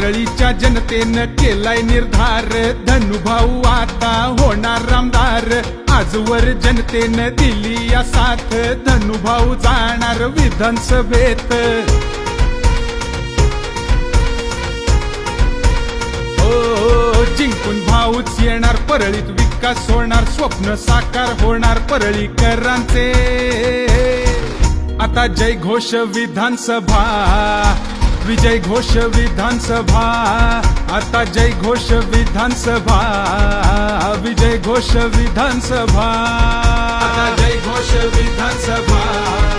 परळीच्या जनतेनं केलाय निर्धार. धनुभाऊ आता होणार आमदार. आजवर जनतेनं दिली या साथ. धनुभाऊ जाणार विधानसभेत. हो, हो जिंकून भाऊच येणार. परळीत विकास होणार स्वप्न साकार होणार परळीकरांचे. आता जय घोष विधानसभा. विजय घोष विधानसभा आता जय घोष विधानसभा विजय घोष विधानसभा. आता जय घोष विधानसभा.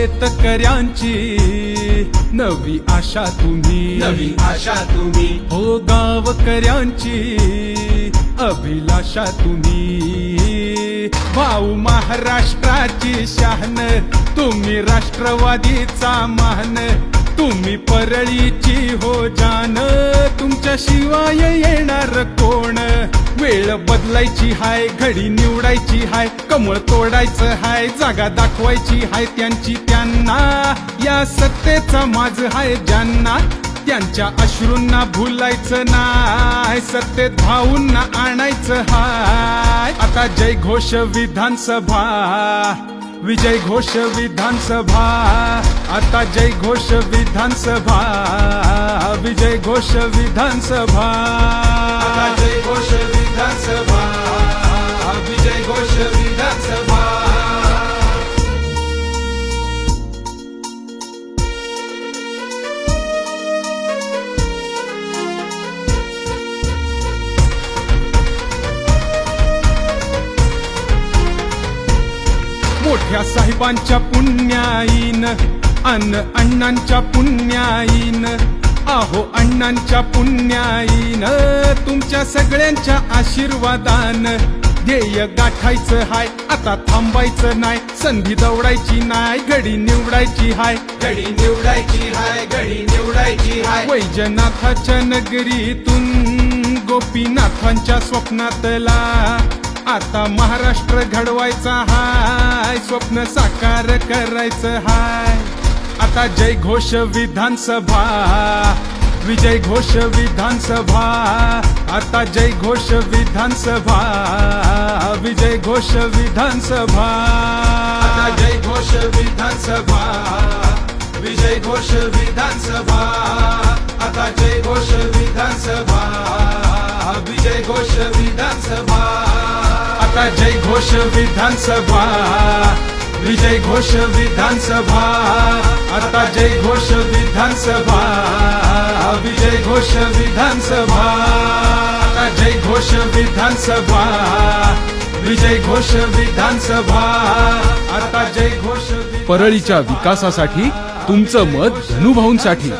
शेतकऱ्यांची नवी आशा तुम्ही. नवी आशा तुम्ही. हो गावकऱ्यांची अभिलाषा तुम्ही. भाऊ महाराष्ट्राची शान तुम्ही राष्ट्रवादीचा मान तुम्ही परळीची हो जान तुमच्या शिवाय येणार कोण? वेळ बदलायची हाय घडी निवडायची हाय कमळ तोडायचं हाय जागा दाखवायची हाय त्यांची त्यांना. या सत्तेचा माझ हाय ज्यांना त्यांच्या अश्रूंना भुलायचं नाय सत्तेत भाऊंना आणायचं हाय. आता जय घोष विधानसभा. विजय घोष विधानसभा आता जय घोष विधानसभा विजय घोष विधानसभा. जय घोष विधान मोठ्या साहेबांच्या पुण्याईन अन अण्णांच्या पुण्याईन. आहो अण्णांच्या पुण्याईन तुमच्या सगळ्यांच्या आशीर्वादान. ध्येय गाठायचं हाय आता थांबायचं नाय संधी दौडायची नाय घडी निवडायची हाय. घडी निवडायची हाय घडी निवडायची हाय. वैजनाथाच्या नगरीतून गोपीनाथांच्या स्वप्नातला आता महाराष्ट्र घडवायचा हाय. स्वप्न साकार करायचं हाय. आता जय घोष विधानसभा विजय घोष विधानसभा आता जय घोष विधानसभा विजय घोष विधानसभा. आता जय घोष विधानसभा विजय घोष विधानसभा. घोष विधानसभा. विजय घोष विधानसभा. आता जय घोष विधानसभा. विजय घोष विधानसभा. आता जय घोष विधानसभा. विजय घोष विधानसभा. आता जय घोष परळीच्या विकासासाठी तुमचं मत धनुभाऊंसाठी.